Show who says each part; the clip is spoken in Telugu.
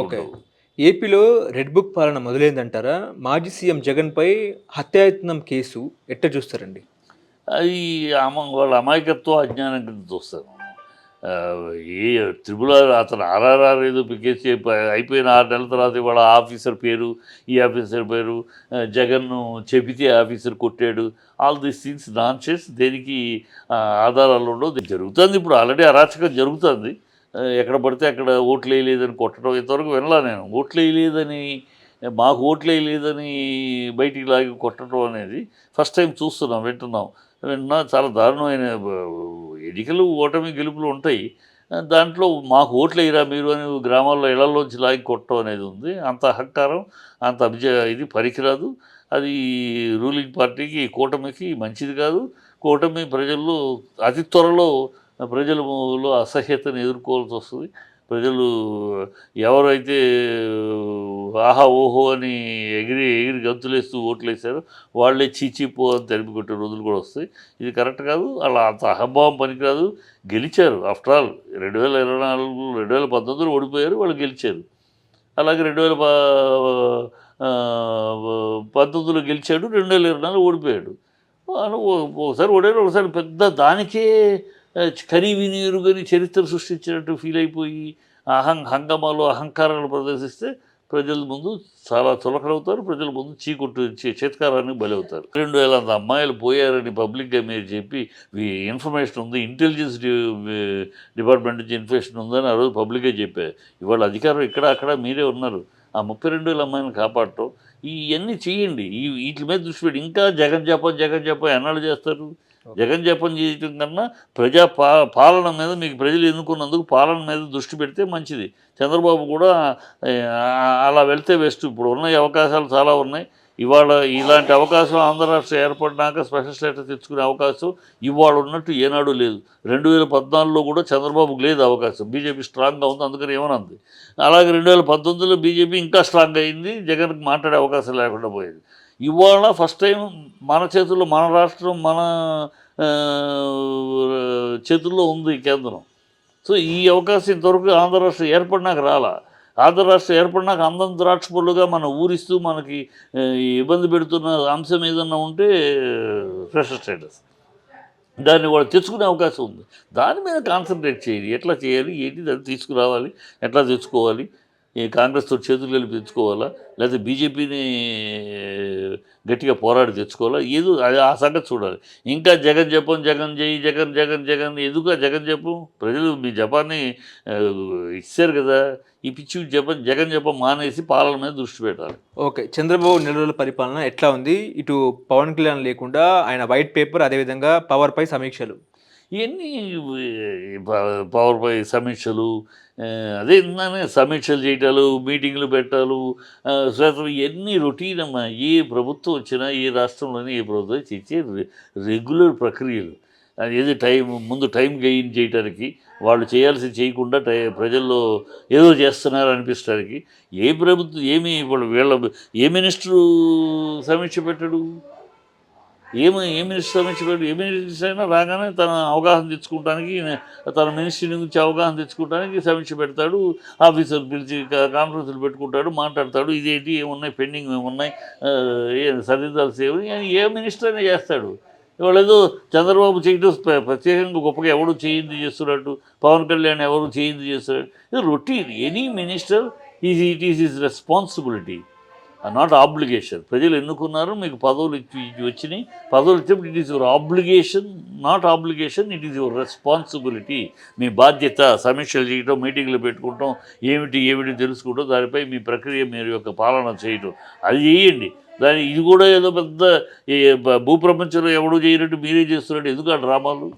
Speaker 1: ఓకే. ఏపీలో రెడ్ బుక్ పాలన మొదలైందంటారా? మాజీ సీఎం జగన్పై హత్యాయత్నం కేసు ఎట్ట చూస్తారండి?
Speaker 2: అది అమ వాళ్ళ అమాయకత్వం అజ్ఞానం కింద చూస్తాను ఏ త్రిపుల అతను ఆర్ఆర్ఆర్ ఏదో కేసు అయిపోయిన ఆరు నెలల తర్వాత ఇవాళ ఆఫీసర్ పేరు ఈ ఆఫీసర్ పేరు జగన్ను చెబితే ఆఫీసర్ కొట్టాడు. ఆల్ దీస్ థింగ్స్ నాన్ చేసి దేనికి ఆధారాలు ఉండవు. జరుగుతుంది ఇప్పుడు ఆల్రెడీ అరాచకం జరుగుతుంది. ఎక్కడ పడితే అక్కడ ఓట్లు వేయలేదని కొట్టడం ఇంతవరకు వినలా నేను. ఓట్లు వేయలేదని మాకు ఓట్లు వేయలేదని బయటికి లాగి కొట్టడం అనేది ఫస్ట్ టైం చూస్తున్నాం వింటున్నాం. విన్నా చాలా దారుణమైన ఎన్నికలు ఓటమి గెలుపులు ఉంటాయి. దాంట్లో మాకు ఓట్లు వేయరా మీరు అని గ్రామాల్లో ఇళ్ళలోంచి లాగి కొట్టడం అనేది ఉంది. అంత అహంకారం అంత అభిజ ఇది పనికిరాదు. అది రూలింగ్ పార్టీకి కూటమికి మంచిది కాదు. కూటమి ప్రజల్లో అతి త్వరలో ప్రజలలో అసహ్యతను ఎదుర్కోవాల్సి వస్తుంది. ప్రజలు ఎవరైతే ఆహా ఓహో అని ఎగిరి ఎగిరి గంతులేస్తూ ఓట్లు వేశారో వాళ్ళే చీచీపో అని తరిపికొట్టే రోజులు కూడా వస్తాయి. ఇది కరెక్ట్ కాదు. అలా అంత అహంభావం పనికిరాదు. గెలిచారు. ఆఫ్టర్ ఆల్ రెండు వేల ఇరవై నాలుగు రెండు వేల పంతొమ్మిదిలో ఓడిపోయారు. వాళ్ళు గెలిచారు. అలాగే రెండు వేల పంతొమ్మిదిలో గెలిచాడు. రెండు వేల ఇరవై నాలుగు ఓడిపోయాడు. ఒకసారి ఓడారు. ఒకసారి పెద్ద దానికే ఆ, కరివి నీరు చరిత్ర సృష్టించినట్టు ఫీల్ అయిపోయి అహం హంగమాలు అహంకారాలు ప్రదర్శిస్తే ప్రజల ముందు చాలా చులకడవుతారు ప్రజల ముందు చీకొట్టు చే- బలవుతారు. రెండు వేల అమ్మాయిలు పోయారని పబ్లిక్గా మీరు చెప్పి ఇన్ఫర్మేషన్ ఉంది ఇంటెలిజెన్స్ డిపార్ట్మెంట్ నుంచి ఇన్ఫర్మేషన్ ఉందని ఆ రోజు పబ్లిక్గా చెప్పారు. ఇవాళ అధికారం ఇక్కడ అక్కడ మీరే ఉన్నారు. ఆ ముప్పై రెండు వేల అమ్మాయిని కాపాడటం ఇవన్నీ చేయండి. ఈ వీటి మీద దృష్టి పెట్టి ఇంకా జగన్ జపం జగన్ జపం ఎన్నాళ్ళు చేస్తారు? జగన్ జపం చేయటం కన్నా ప్రజా పా పాలన మీద మీకు ప్రజలు ఎన్నుకున్నందుకు పాలన మీద దృష్టి పెడితే మంచిది. చంద్రబాబు కూడా అలా వెళ్తే బెస్ట్. ఇప్పుడు ఉన్నాయి అవకాశాలు చాలా ఉన్నాయి. ఇవాళ ఇలాంటి అవకాశం ఆంధ్ర రాష్ట్రం ఏర్పడినాక స్పెషల్ స్టేటస్ తెచ్చుకునే అవకాశం ఇవాళ ఉన్నట్టు ఏనాడు లేదు. రెండు వేల పద్నాలుగులో కూడా చంద్రబాబుకు లేదు అవకాశం. బీజేపీ స్ట్రాంగ్గా ఉంది అందుకని ఏమనంది. అలాగే రెండు వేల పంతొమ్మిదిలో బీజేపీ ఇంకా స్ట్రాంగ్ అయింది జగన్కి మాట్లాడే అవకాశం లేకుండా పోయేది. ఇవాళ ఫస్ట్ టైం మన చేతుల్లో మన రాష్ట్రం మన చేతుల్లో ఉంది ఈ కేంద్రం. సో ఈ అవకాశం ఇంతవరకు ఆంధ్ర రాష్ట్రం ఏర్పడినాక రాలా? ఆంధ్ర రాష్ట్రం ఏర్పడినాక అందం ద్రాక్షపళ్ళుగా మనం ఊరిస్తూ మనకి ఇబ్బంది పెడుతున్న అంశం ఏదన్నా ఉంటే స్పెషల్ స్టేటస్. దాన్ని వాళ్ళు తెచ్చుకునే అవకాశం ఉంది. దాని మీద కాన్సన్ట్రేట్ చేయాలి. ఎట్లా చేయాలి? ఏంటి దాన్ని తీసుకురావాలి. ఎట్లా తెచ్చుకోవాలి? ఈ కాంగ్రెస్తో చేతులు కలిపి తెచ్చుకోవాలా? లేకపోతే బీజేపీని గట్టిగా పోరాడి తెచ్చుకోవాలా? ఏదో అది ఆ సంగతి చూడాలి. ఇంకా జగన్ జపం జగన్ జై జగన్ జగన్ జగన్ ఎందుకు జగన్ జపం ప్రజలు మీ జపాన్ని ఇచ్చారు కదా. ఈ పిచ్చి జపం జగన్ జపం మానేసి పాలన మీద దృష్టి పెట్టాలి.
Speaker 1: ఓకే. చంద్రబాబు నెల రోజుల పరిపాలన ఎట్లా ఉంది? ఇటు పవన్ కళ్యాణ్ లేకుండా ఆయన వైట్ పేపర్ అదేవిధంగా పవర్పై సమీక్షలు.
Speaker 2: ఇవన్నీ పవర్ పై సమీక్షలు అదే సమీక్షలు చేయటాలు మీటింగ్లు పెట్టాలు ఆ, శ్వేతం ఇవన్నీ రొటీన్ అమ్మా. ఏ ప్రభుత్వం వచ్చినా ఏ రాష్ట్రంలోనే ఏ ప్రభుత్వం చేసే రెగ్యులర్ ప్రక్రియలు. అది ఏది టైం ముందు టైం గెయిన్ చేయటానికి వాళ్ళు చేయాల్సింది చేయకుండా టై ప్రజల్లో ఏదో చేస్తున్నారు అనిపించడానికి ఏ ప్రభుత్వం ఏమి ఇప్పుడు వీళ్ళ ఏ మినిస్టరు సమీక్ష పెట్టడు? ఏమి ఏ మినిస్టర్ సమీక్ష ఏ మినిస్టర్ అయినా రాగానే తన అవగాహన తెచ్చుకోవడానికి తన మినిస్ట్రీ నుంచి అవగాహన తెచ్చుకోవడానికి సమీక్ష పెడతాడు ఆఫీసర్ పిలిచి కాన్ఫరెన్స్లు పెట్టుకుంటాడు మాట్లాడతాడు ఇదేంటి ఏమున్నాయి పెండింగ్ ఏమున్నాయి ఏ సరిదిద్దాల్సి ఏమి ఏ మినిస్టర్ అయినా చేస్తాడు. ఇవాళ ఏదో చంద్రబాబు చేయడం ప్ర- ప్రత్యేకంగా గొప్పగా ఎవడు చేయింది చేస్తున్నట్టు పవన్ కళ్యాణ్ ఎవరు చేయింది చేస్తున్నట్టు. ఇది routine. Any minister is it is is responsibility Uh, not obligation ప్రజలు ఎన్నుకున్నారు మీకు పదవులు ఇచ్చి వచ్చినాయి. పదవులు ఇచ్చినప్పుడు it is your obligation not obligation it is your responsibility మీ బాధ్యత సమీక్షలు చేయటం మీటింగ్లు పెట్టుకుంటాం ఏమిటి ఏమిటి తెలుసుకోవటం దానిపై మీ ప్రక్రియ మీరు యొక్క పాలన చేయటం. అది చేయండి. దాని ఇది కూడా ఏదో పెద్ద భూప్రపంచంలో ఎవడో చేయనట్టు మీరే చేస్తున్నట్టు ఎందుకు ఆ డ్రామాలు?